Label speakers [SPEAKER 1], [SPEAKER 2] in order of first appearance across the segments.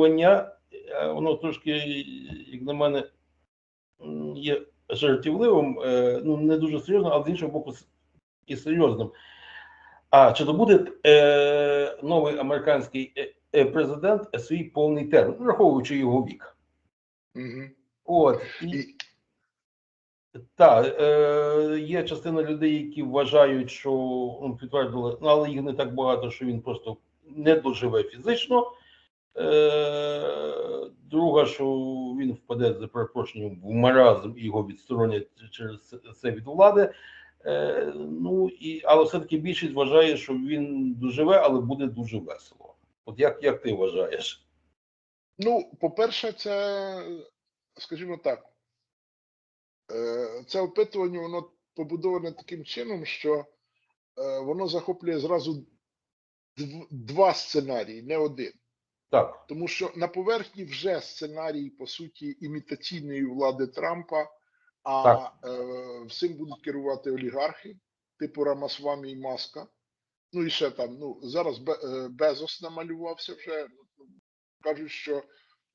[SPEAKER 1] опитування, е, воно трошки, як на мене, є жартівливим, е, ну не дуже серйозним, але з іншого боку, і серйозним. А чи добуде е, новий американський е, президент свій повний термін, враховуючи його вік?
[SPEAKER 2] Угу.
[SPEAKER 1] От і
[SPEAKER 2] І,
[SPEAKER 1] так, е, є частина людей, які вважають, що ну, підтвердили, ну, але їх не так багато, що він просто не доживе фізично. Е, друга, що він впаде за перепрошенням в маразм і його відсторонять через це від влади. Е, ну і але все-таки більшість вважає, що він доживе, але буде дуже весело. От як, як ти вважаєш?
[SPEAKER 2] ну, по-перше, це, скажімо так, е, це опитування, воно побудоване таким чином, що воно захоплює зразу два сценарії, не один.
[SPEAKER 1] Так,
[SPEAKER 2] Тому що на поверхні вже сценарій, по суті, імітаційної влади Трампа, а
[SPEAKER 1] Так.
[SPEAKER 2] е, всім будуть керувати олігархи, типу Рамасвамі і Маска. Ну і ще там, ну зараз е, Безос намалювався вже. Кажуть, що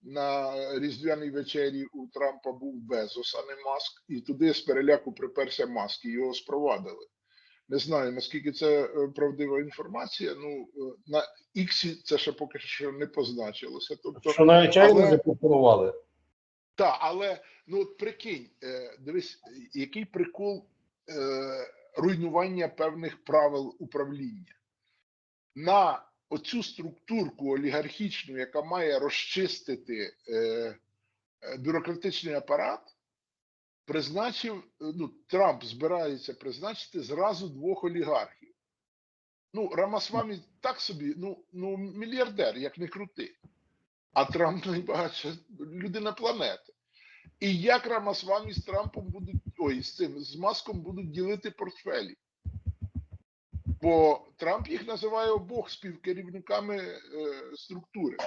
[SPEAKER 2] на різдвяній вечері у Трампа був Безос, а не Маск, і туди з переляку приперся Маск, і його спровадили. Не знаю, наскільки це е, правдива інформація. Ну, е, на Іксі це ще поки що не позначилося. Тобто,
[SPEAKER 1] що навіть чайно
[SPEAKER 2] але-
[SPEAKER 1] запропонували.
[SPEAKER 2] так, але ну от прикинь, е, дивись, який прикол е, руйнування певних правил управління. На оцю структурку олігархічну, яка має розчистити е, бюрократичний апарат, призначив, е, ну, Трамп збирається призначити зразу двох олігархів. Ну, Рамасвамі так собі, ну, ну мільярдер, як не крути. А Трамп найбагатша людина планети. І як Рамасвамі з Трампом будуть, ой, з цим, з Маском будуть ділити портфелі. Бо Трамп їх називає обох співкерівниками е, структури.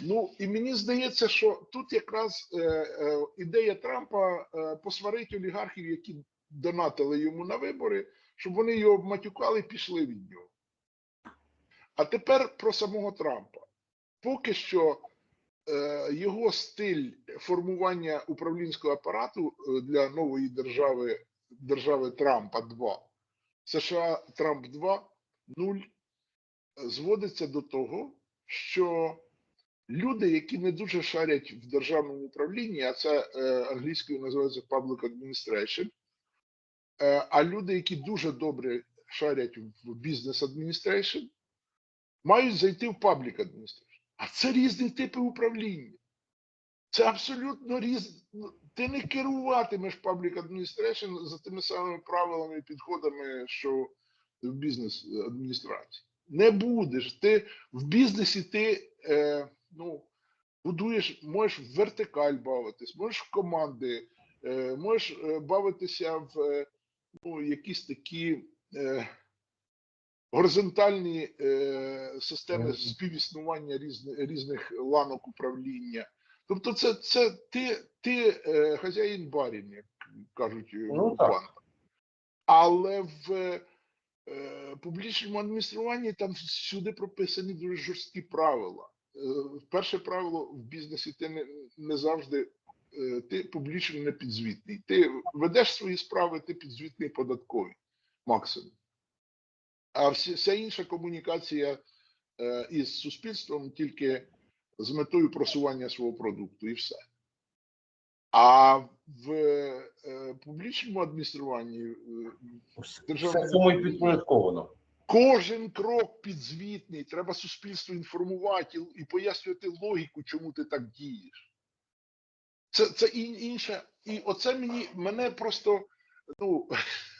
[SPEAKER 2] Ну і мені здається, що тут якраз е, е, ідея Трампа е, посварить олігархів, які донатили йому на вибори, щоб вони його обматюкали і пішли від нього. А тепер про самого Трампа. Поки що е, його стиль формування управлінського апарату е, для нової держави, держави Трампа 2, США Трамп 2, 0, зводиться до того, що люди, які не дуже шарять в державному управлінні, а це е, англійською називається public administration, е, а люди, які дуже добре шарять в business administration, мають зайти в public administration. А це різні типи управління. Це абсолютно різні. Ти не керуватимеш public administration за тими самими правилами і підходами, що в бізнес адміністрації. Не будеш. Ти в бізнесі ти е, ну, будуєш, можеш в вертикаль бавитись, можеш в команди, е, можеш е, бавитися в е, ну, якісь такі. Е, горизонтальні е, системи співіснування різних, різних ланок управління. Тобто, це, це ти, ти е, хазяїн барін, як кажуть
[SPEAKER 1] Ну,
[SPEAKER 2] у банках. Але в е, публічному адмініструванні там всюди прописані дуже жорсткі правила. Е, перше правило в бізнесі ти не, не завжди е, ти публічно не підзвітний. Ти ведеш свої справи, ти підзвітний податковий максимум. А всі, вся інша комунікація е, із суспільством тільки з метою просування свого продукту і все. А в е, публічному адмініструванні е,
[SPEAKER 1] і підпорядковано.
[SPEAKER 2] Кожен крок підзвітний, треба суспільство інформувати і, пояснювати логіку, чому ти так дієш. Це, це ін- інше. І оце мені мене просто ну,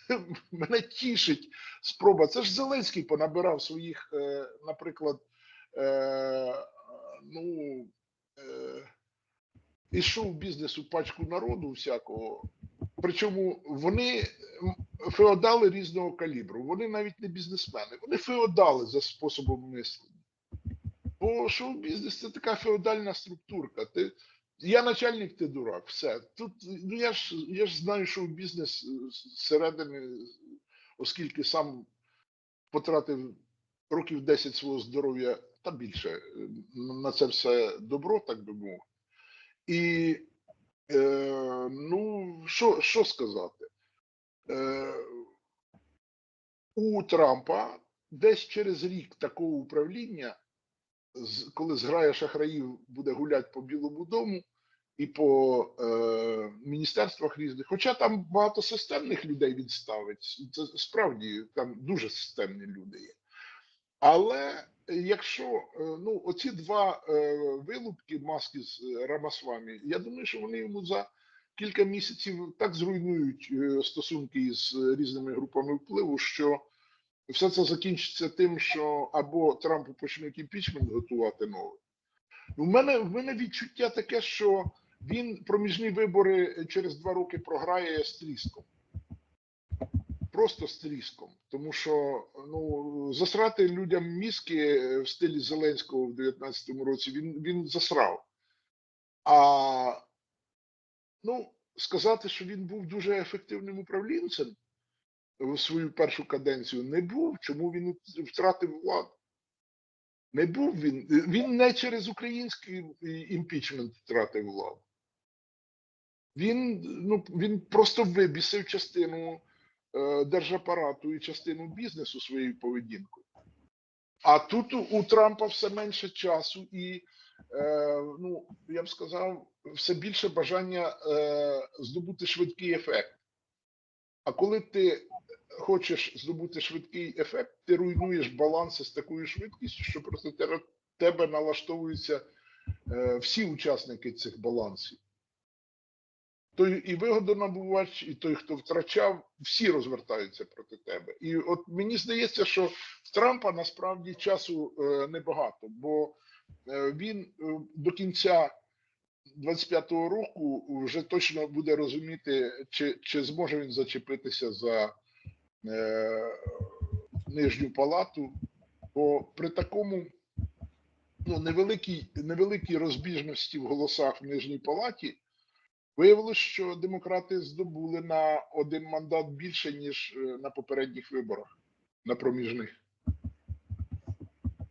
[SPEAKER 2] мене тішить спроба. Це ж Зеленський понабирав своїх, е, наприклад, е, ну, е, ішов в бізнес у пачку народу всякого. Причому вони феодали різного калібру. Вони навіть не бізнесмени, вони феодали за способом мислення. Бо шоу-бізнес це така феодальна структурка. Ти, я начальник, ти дурак. Все. Тут ну я ж я ж знаю, що бізнес е, зсередини, оскільки сам потратив років 10 свого здоров'я та більше е, на це все добро, так би мовити. І е, ну, що, що сказати? Е, у Трампа десь через рік такого управління, коли зграя шахраїв буде гуляти по Білому дому і по е, міністерствах різних, хоча там багато системних людей він ставить, і це справді там дуже системні люди є. Але якщо е, ну, оці два е, вилупки маски з е, Рамасвамі, я думаю, що вони йому за кілька місяців так зруйнують стосунки з різними групами впливу, що все це закінчиться тим, що або Трампу почнуть імпічмент готувати новий. У мене, в мене відчуття таке, що він проміжні вибори через два роки програє з тріском. Просто з. Тому що ну, засрати людям мізки в стилі Зеленського в 2019 році він, він засрав. А ну, сказати, що він був дуже ефективним управлінцем в свою першу каденцію, не був. Чому він втратив владу? Не був він. Він не через український імпічмент втратив владу. Він, ну, він просто вибісив частину держапарату і частину бізнесу своєю поведінкою. А тут у, Трампа все менше часу і, е, ну, я б сказав, все більше бажання е, здобути швидкий ефект. А коли ти хочеш здобути швидкий ефект, ти руйнуєш баланси з такою швидкістю, що проти тебе- налаштовуються е, всі учасники цих балансів. Той і вигодонабувач, і той, хто втрачав, всі розвертаються проти тебе. І от мені здається, що в Трампа насправді часу е, небагато, бо е, він е, до кінця 25-го року вже точно буде розуміти, чи, чи зможе він зачепитися за е, нижню палату. Бо при такому ну, невеликій, невеликій розбіжності в голосах в нижній палаті виявилось, що демократи здобули на один мандат більше, ніж е, на попередніх виборах, на проміжних.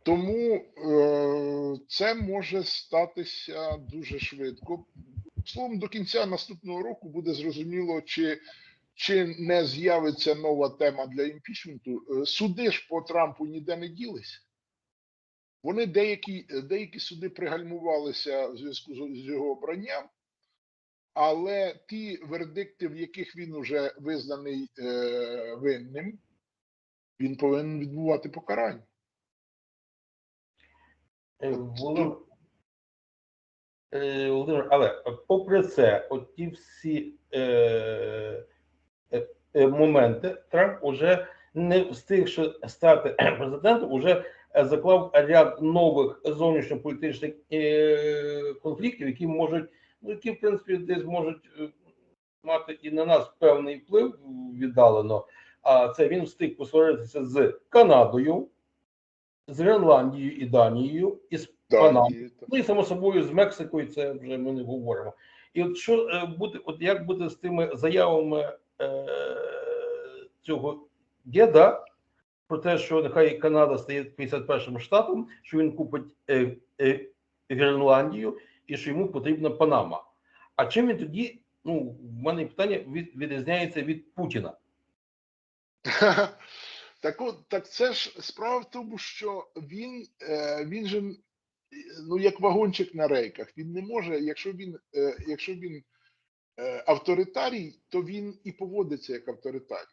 [SPEAKER 2] Тому е, це може статися дуже швидко. Словом, до кінця наступного року буде зрозуміло, чи, чи не з'явиться нова тема для імпічменту. Е, Суди ж по Трампу ніде не ділися. Вони деякі, деякі суди пригальмувалися в зв'язку з його обранням, але ті вердикти, в яких він уже визнаний е, винним, він повинен відбувати покарання.
[SPEAKER 1] Е, Володимир, е, Володимир, але попри це, от ті всі е, е, е, моменти, Трамп уже не встиг стати президентом, уже заклав ряд нових зовнішньополітичних е, конфліктів, які можуть, ну які в принципі десь можуть е, мати і на нас певний вплив віддалено. А це він встиг посваритися з Канадою, з Гренландією і Данією, і з Панамою. Ну і само собою з Мексикою це вже ми не говоримо. І от що е, буде, от як буде з тими заявами е, цього діда про те, що нехай Канада стає 51-м штатом, що він купить е, е, Гренландію і що йому потрібна Панама. А чим він тоді? Ну, в мене питання від, відрізняється від Путіна.
[SPEAKER 2] Так от, так це ж справа в тому, що він, е, він же ну як вагончик на рейках. Він не може, якщо він, е, якщо він е, авторитарій, то він і поводиться як авторитарій.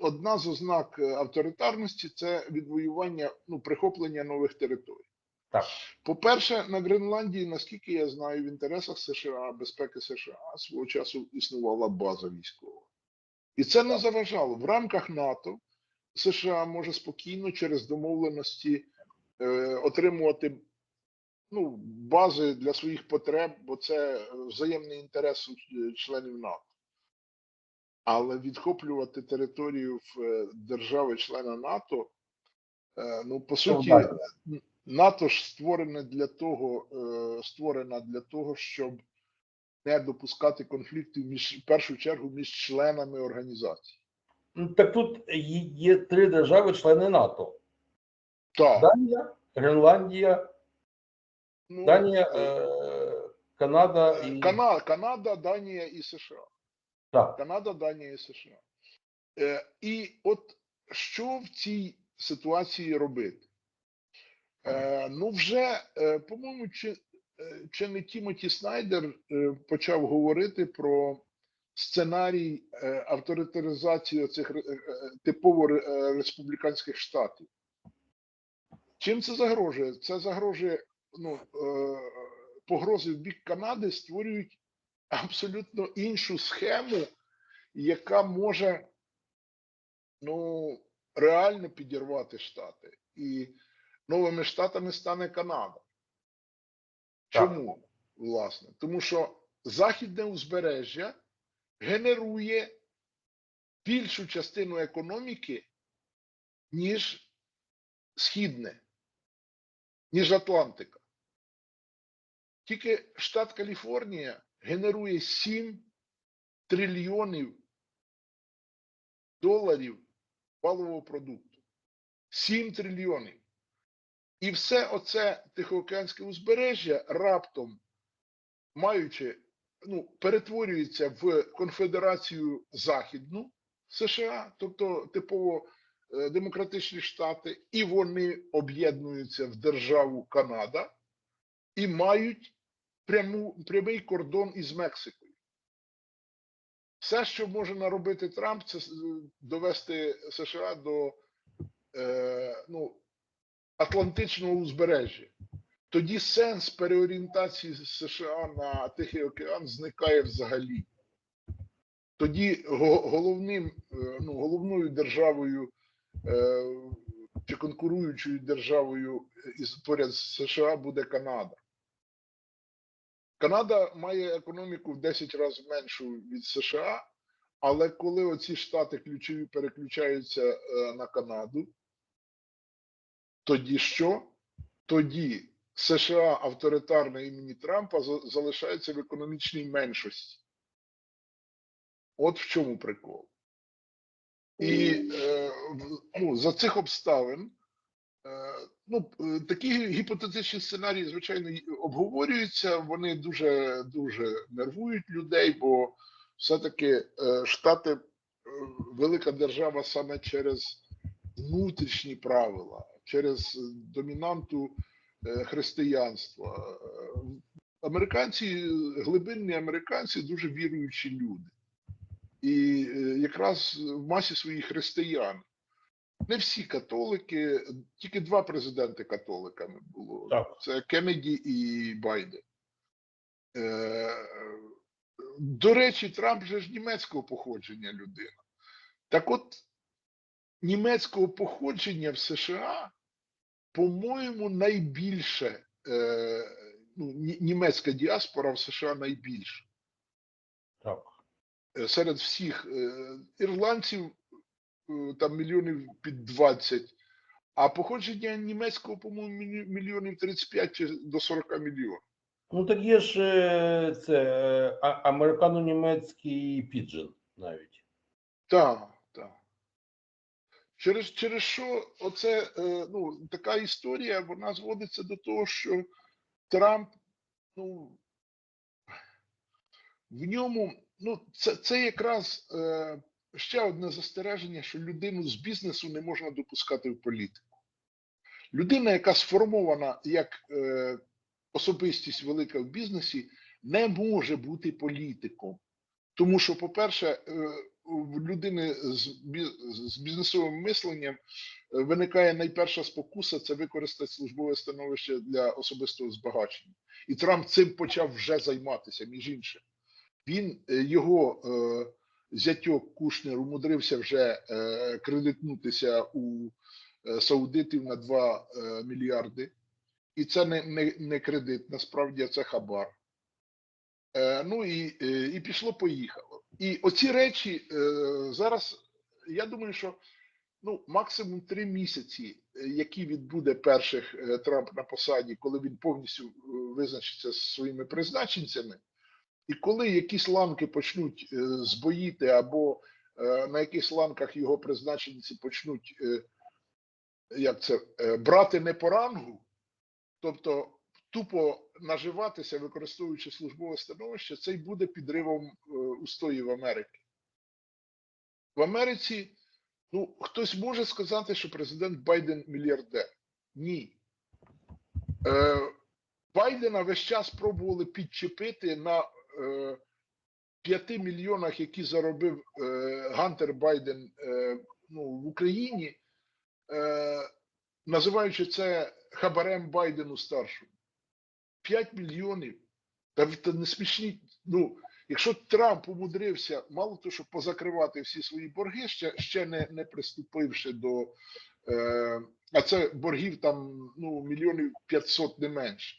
[SPEAKER 2] Одна з ознак авторитарності це відвоювання, ну, прихоплення нових територій.
[SPEAKER 1] Так.
[SPEAKER 2] По-перше, на Гренландії, наскільки я знаю, в інтересах США, безпеки США свого часу існувала база військова. І це не заважало. В рамках НАТО США може спокійно через домовленості е, отримувати ну, бази для своїх потреб, бо це е, взаємний інтерес е, членів НАТО. Але відхоплювати територію в е, держави-члена НАТО, ну, по суті. НАТО ж створене для того, е, створена для того, щоб не допускати конфліктів між в першу чергу між членами організації.
[SPEAKER 1] Ну, Так тут є- три держави-члени НАТО:
[SPEAKER 2] Так,
[SPEAKER 1] Данія, Гренландія
[SPEAKER 2] Ну,
[SPEAKER 1] Данія,
[SPEAKER 2] е,
[SPEAKER 1] е, Канада і
[SPEAKER 2] Кана- Канада, Данія і США.
[SPEAKER 1] так.
[SPEAKER 2] Канада, Данія і США. Е, і от що в цій ситуації робити? Е, ну, вже, е, по-моєму, чи, е, чи не Тімоті Снайдер почав говорити про сценарій авторитаризації цих типово е, республіканських штатів. Чим це загрожує? Це загрожує ну, погрози в бік Канади створюють абсолютно іншу схему, яка може ну, реально підірвати Штати. І новими штатами стане Канада. Чому? Власне? Тому що західне узбережжя генерує більшу частину економіки, ніж східне, ніж Атлантика. Тільки штат Каліфорнія генерує 7 трильйонів доларів валового продукту. 7 трильйонів. І все оце Тихоокеанське узбережжя раптом, маючи, ну, перетворюється в конфедерацію Західну США, тобто типово е, демократичні штати, і вони об'єднуються в державу Канада і мають пряму, прямий кордон із Мексикою. Все, що може наробити Трамп, це е, довести США до е, ну, Атлантичного узбережжя. Тоді сенс переорієнтації США на Тихий океан зникає взагалі. Тоді головним, е, ну, головною державою е, чи конкуруючою державою із поряд США буде Канада. Канада має економіку в 10 разів меншу від США, але коли оці штати ключові переключаються е, на Канаду, тоді що? Тоді США авторитарне імені Трампа за- залишається в економічній меншості. От в чому прикол. І е, ну, за цих обставин е, ну, е, такі гіпотетичні сценарії, звичайно, обговорюються. Вони дуже дуже нервують людей, бо все-таки е, Штати е, велика держава саме через внутрішні правила, через домінанту е, християнства. Американці, глибинні американці дуже віруючі люди. І е, якраз в масі своїх християн. Не всі католики, тільки два президенти католиками було.
[SPEAKER 1] Так.
[SPEAKER 2] Це Кеннеді і Байден. Е, до речі, Трамп же ж німецького походження людина. Так от, німецького походження в США, по-моєму, найбільше, е, ну, німецька діаспора в США найбільша.
[SPEAKER 1] Так.
[SPEAKER 2] Е, Серед всіх е, ірландців е, там мільйонів під 20, а походження німецького, по-моєму, мільйонів 35 чи до 40 мільйонів.
[SPEAKER 1] Ну так є ж е, це е, американо-німецький піджен навіть.
[SPEAKER 2] Так. Через, через що оце, е, ну, така історія, вона зводиться до того, що Трамп, ну, в ньому, ну, це, це якраз е, ще одне застереження, що людину з бізнесу не можна допускати в політику. Людина, яка сформована як е, особистість велика в бізнесі, не може бути політиком. Тому що, по-перше, е, людини з, з бізнесовим мисленням е, виникає найперша спокуса це використати службове становище для особистого збагачення. І Трамп цим почав вже займатися, між іншим. Він е, його е, зятьок Кушнер умудрився вже е, кредитнутися у е, саудитів на 2 е, мільярди. І це не, не, не кредит, насправді це хабар. Е, ну і, е, і пішло поїхало. І оці речі е, зараз, я думаю, що ну, максимум три місяці, е, які відбуде перших е, Трамп на посаді, коли він повністю е, визначиться з своїми призначенцями, і коли якісь ланки почнуть збоїти, або на якихось ланках його призначенці почнуть як це, брати не по рангу, тобто тупо наживатися, використовуючи службове становище, це й буде підривом е, устоїв Америки. В Америці, ну, хтось може сказати, що президент Байден мільярдер. Ні. Е, Байдена весь час пробували підчепити на е, 5 мільйонах, які заробив е, Гантер Байден е, ну, в Україні, е, називаючи це хабарем Байдену старшому. 5 мільйонів. Та, не смішні. Ну, якщо Трамп умудрився, мало того, що позакривати всі свої борги, ще, ще не, не приступивши до. Е, а це боргів там ну, мільйонів 500 не менше.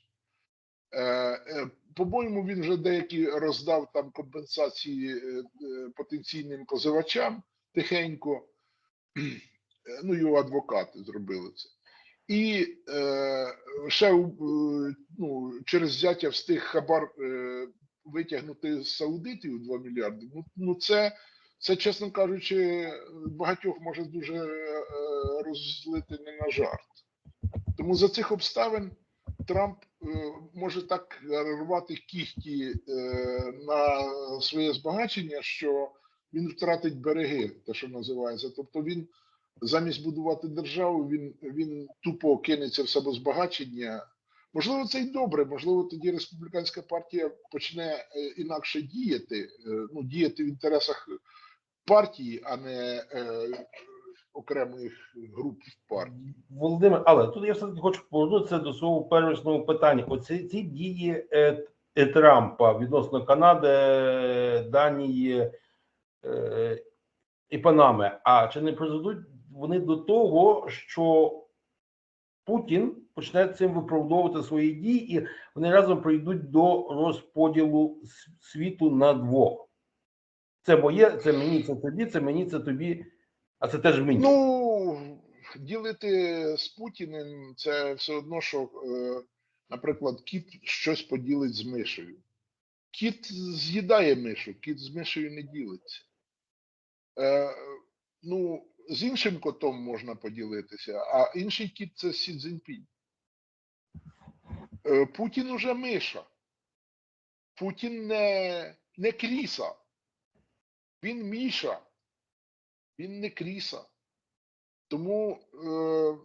[SPEAKER 2] Е, е, по-моєму, він вже деякі роздав там компенсації е, е, потенційним позивачам тихенько. Е, Ну, його адвокати зробили це. І е, ще е, ну, через взяття встиг хабар е, витягнути з саудитів 2 мільярди. Ну, ну це, це, чесно кажучи, багатьох може дуже е, розлити не на жарт. Тому за цих обставин Трамп е, може так рвати кіхті е, на своє збагачення, що він втратить береги, те, що називається. Тобто він замість будувати державу, він, він тупо кинеться в самозбагачення. Можливо, це й добре. Можливо, тоді республіканська партія почне е, інакше діяти, е, ну діяти в інтересах партії, а не е, окремих груп в партії.
[SPEAKER 1] Володимир, але тут я все-таки хочу повернутися до свого первісного питання. Оці ці дії е, е, Трампа відносно Канади, Данії е, і Панами. А чи не призведуть вони до того, що Путін почне цим виправдовувати свої дії, і вони разом прийдуть до розподілу світу на двох? Це моє, це мені, це тобі, це мені, це тобі, а це теж мені.
[SPEAKER 2] Ну, ділити з Путіним це все одно, що, е, наприклад, кіт щось поділить з мишею. Кіт з'їдає мишу, кіт з мишею не ділиться. Е, ну, з іншим котом можна поділитися, а інший кіт це Сі Цзіньпінь. Е, Путін уже миша. Путін не, не кріса. Він міша. Він не кріса. Тому, е,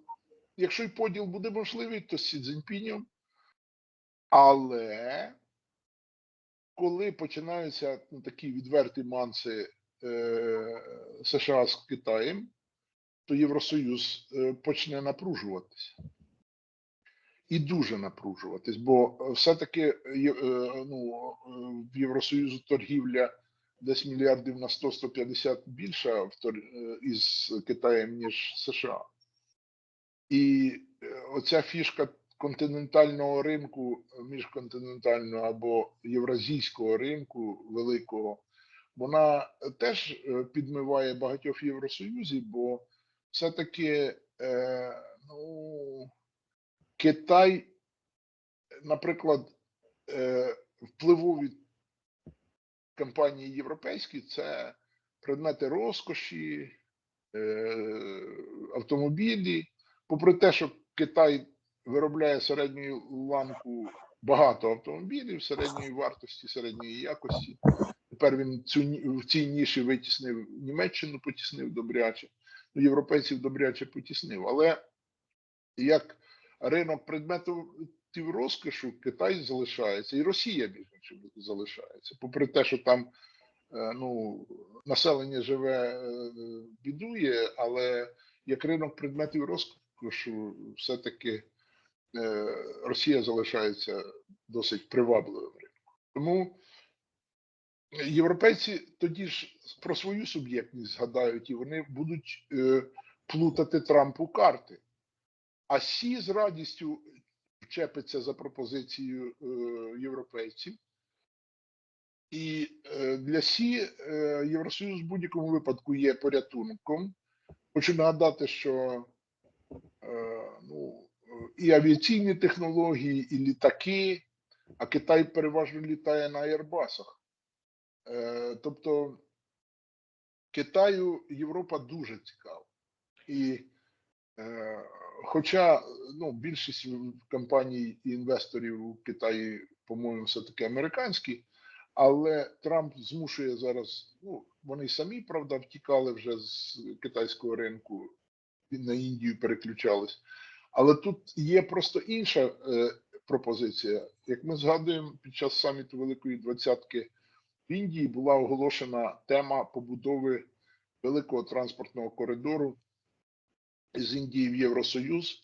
[SPEAKER 2] якщо й поділ буде можливий, то з Сі Цзіньпінем. Але коли починаються ну, такі відверті манси е, США з Китаєм, то Євросоюз е, почне напружуватися. І дуже напружуватись, бо е, все-таки е, ну, в Євросоюзу торгівля десь мільярдів на 100-150 більша із Китаєм, ніж США. І оця фішка континентального ринку, міжконтинентального або євразійського ринку великого, вона теж підмиває багатьох в Євросоюзі, бо все-таки е, ну, Китай, наприклад, е, впливові компанії європейські це предмети розкоші, е, автомобілі. Попри те, що Китай виробляє середньої ланку багато автомобілів середньої вартості, середньої якості. Тепер він цю в цій ніші витіснив Німеччину, потіснив добряче, ну, європейців добряче потіснив. Але як ринок предметів розкошу, Китай залишається, і Росія між іншим залишається. Попри те, що там е, ну, населення живе, е, бідує, але як ринок предметів розкошу, все-таки е, Росія залишається досить привабливим ринком. Тому європейці тоді ж про свою суб'єктність згадають, і вони будуть е, плутати Трампу карти. А Сі з радістю вчепиться за пропозицією е, європейців. І е, для Сі е, Євросоюз в будь-якому випадку є порятунком. Хочу нагадати, що е, ну, і авіаційні технології, і літаки, а Китай переважно літає на аербасах. Е, тобто Китаю Європа дуже цікава. І е, хоча ну, більшість компаній і інвесторів у Китаї, по-моєму, все-таки американські, але Трамп змушує зараз, ну, вони самі, правда, втікали вже з китайського ринку, на Індію переключались. Але тут є просто інша е, пропозиція. Як ми згадуємо, під час саміту Великої Двадцятки в Індії була оголошена тема побудови великого транспортного коридору з Індії в Євросоюз.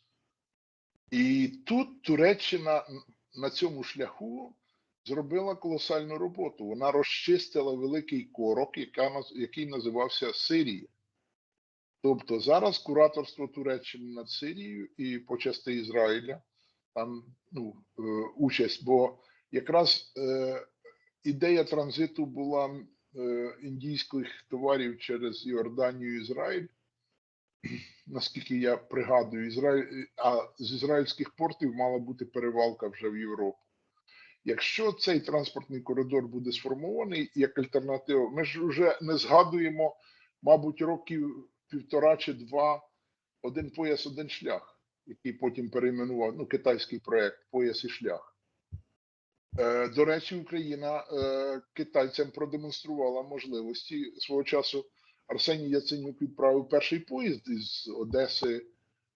[SPEAKER 2] І тут Туреччина на цьому шляху зробила колосальну роботу. Вона розчистила великий корок, який називався Сирія. Тобто зараз кураторство Туреччини над Сирією і по части Ізраїля там ну, е, участь, бо якраз е, ідея транзиту була е, індійських товарів через Йорданію і Ізраїль. Наскільки я пригадую, Ізраїль, а з ізраїльських портів мала бути перевалка вже в Європу. Якщо цей транспортний коридор буде сформований як альтернатива, ми ж вже не згадуємо, мабуть, років півтора чи два один пояс, один шлях, який потім перейменував ну, китайський проект Пояс і шлях. Е, до речі, Україна е, китайцям продемонструвала можливості свого часу. Арсеній Яценюк відправив перший поїзд із Одеси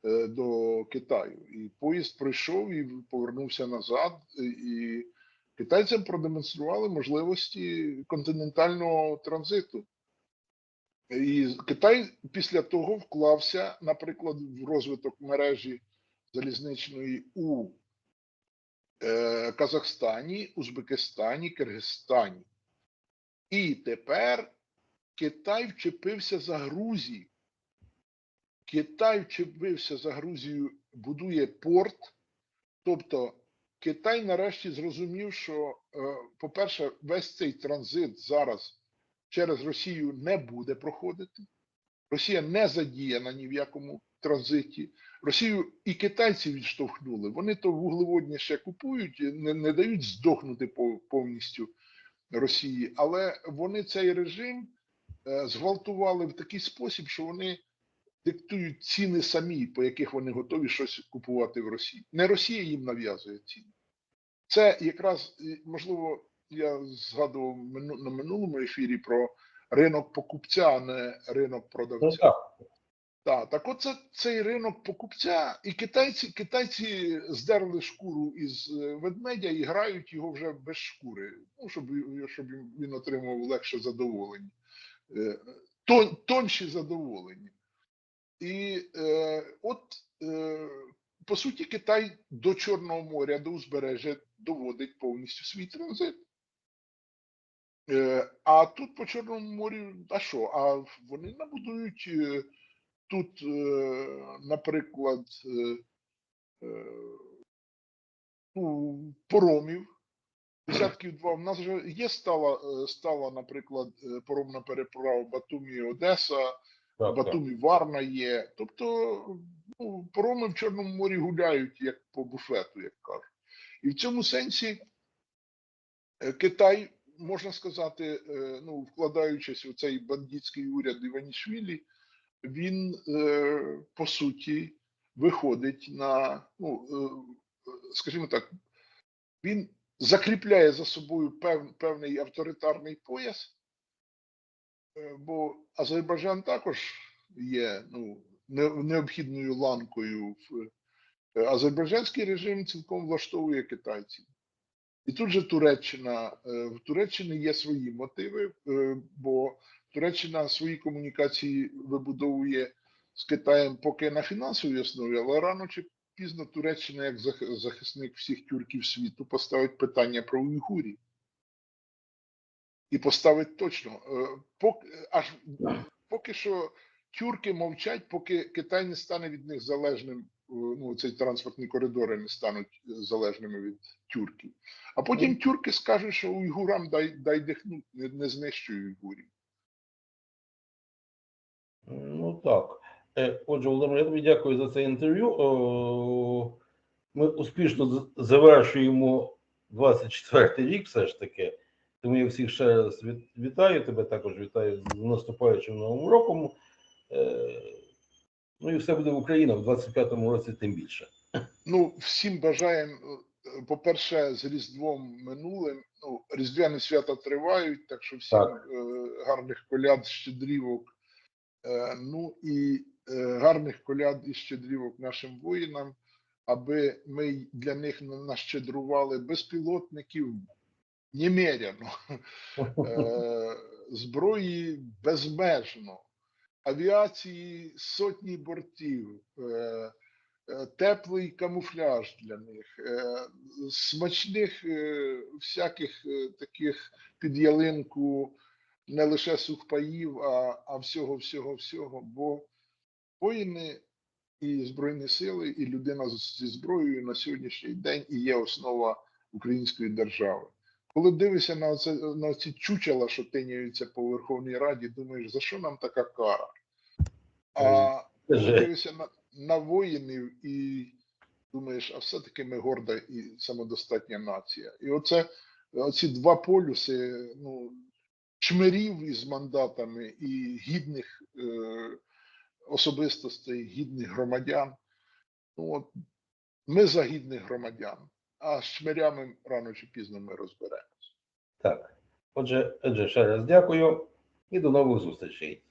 [SPEAKER 2] е, до Китаю. І поїзд прийшов і повернувся назад. І китайцям продемонстрували можливості континентального транзиту. І Китай після того вклався, наприклад, в розвиток мережі залізничної у Казахстані, Узбекистані, Киргизстані. І тепер Китай вчепився за Грузію. Китай вчепився за Грузію, будує порт. Тобто Китай нарешті зрозумів, що, е, по-перше, весь цей транзит зараз через Росію не буде проходити. Росія не задіяна ні в якому транзиті. Росію і китайці відштовхнули. Вони то вуглеводні ще купують, не, не дають здохнути повністю Росії, але вони цей режим е, зґвалтували в такий спосіб, що вони диктують ціни самі, по яких вони готові щось купувати в Росії. Не Росія їм нав'язує ціни. Це якраз можливо, я згадував на минулому ефірі про ринок покупця, а не ринок
[SPEAKER 1] Ну,
[SPEAKER 2] продавця.
[SPEAKER 1] Так.
[SPEAKER 2] Так, оце цей ринок покупця, і китайці, китайці здерли шкуру із е, ведмедя і грають його вже без шкури, ну, щоб, щоб він отримав легше задоволення, Е, тон, тонші задоволення. І е, от, е, по суті, Китай до Чорного моря, до узбережжя доводить повністю свій транзит. Е, а тут по Чорному морю, а що? А вони набудують е, тут, е, наприклад, е, е, ну, поромів, десятків два. У нас вже є стала, стала, наприклад, поромна переправа Батумі Одеса,
[SPEAKER 1] Так, так.
[SPEAKER 2] Батумі Варна є. Тобто ну, пороми в Чорному морі гуляють як по буфету, як кажуть. І в цьому сенсі Китай, можна сказати, ну, вкладаючись у цей бандитський уряд Іванішвілі, він е, по суті виходить на, ну, е, скажімо так, він закріпляє за собою пев, певний авторитарний пояс, Е, бо Азербайджан також є ну, необхідною ланкою. В, азербайджанський режим цілком влаштовує китайців. І тут же Туреччина. В Туреччині є свої мотиви, бо Туреччина свої комунікації вибудовує з Китаєм поки на фінансовій основі, але рано чи пізно Туреччина, як зах- захисник всіх тюрків світу, поставить питання про уйгурів. І поставить точно. Е, Поки, аж, поки що тюрки мовчать, поки Китай не стане від них залежним, е, ну, цей транспортні коридори не стануть залежними від тюрків. А потім тюрки скажуть, що уйгурам дай, дай дихнуть, не, не знищуй уйгурів.
[SPEAKER 1] Ну так. Е, Отже, Володимир, я тобі дякую за це інтерв'ю. Ми успішно завершуємо 24-й рік, все ж таки. Тому я всіх ще раз вітаю тебе, також вітаю з наступаючим новим роком. Е, Ну і все буде Україна в 25-му році тим більше.
[SPEAKER 2] Ну, всім бажаємо, е, по-перше, з Різдвом минулим. Ну, Різдвяні свята тривають, так що всім
[SPEAKER 1] Так.
[SPEAKER 2] гарних коляд, щедрівок. Е, ну і е, гарних коляд і щедрівок нашим воїнам, аби ми для них на- нащедрували безпілотників немеряно, е, зброї безмежно, авіації сотні бортів. Теплий камуфляж для них, смачних всяких таких під ялинку не лише сухпаїв, а, а всього, всього, всього. Бо воїни і Збройні сили, і людина зі зброєю на сьогоднішній день і є основа української держави. Коли дивишся на, це, на ці чучела, що тиняються по Верховній Раді, думаєш, за що нам така кара? А дивишся на, на воїнів і думаєш, а все-таки ми горда і самодостатня нація. І оце оці два полюси, ну, чмирів із мандатами і гідних е, особистостей, гідних громадян. Ну, от, ми за гідних громадян, а з чмирями рано чи пізно ми розберемося.
[SPEAKER 1] Так. Отже, отже, ще раз дякую і до нових зустрічей.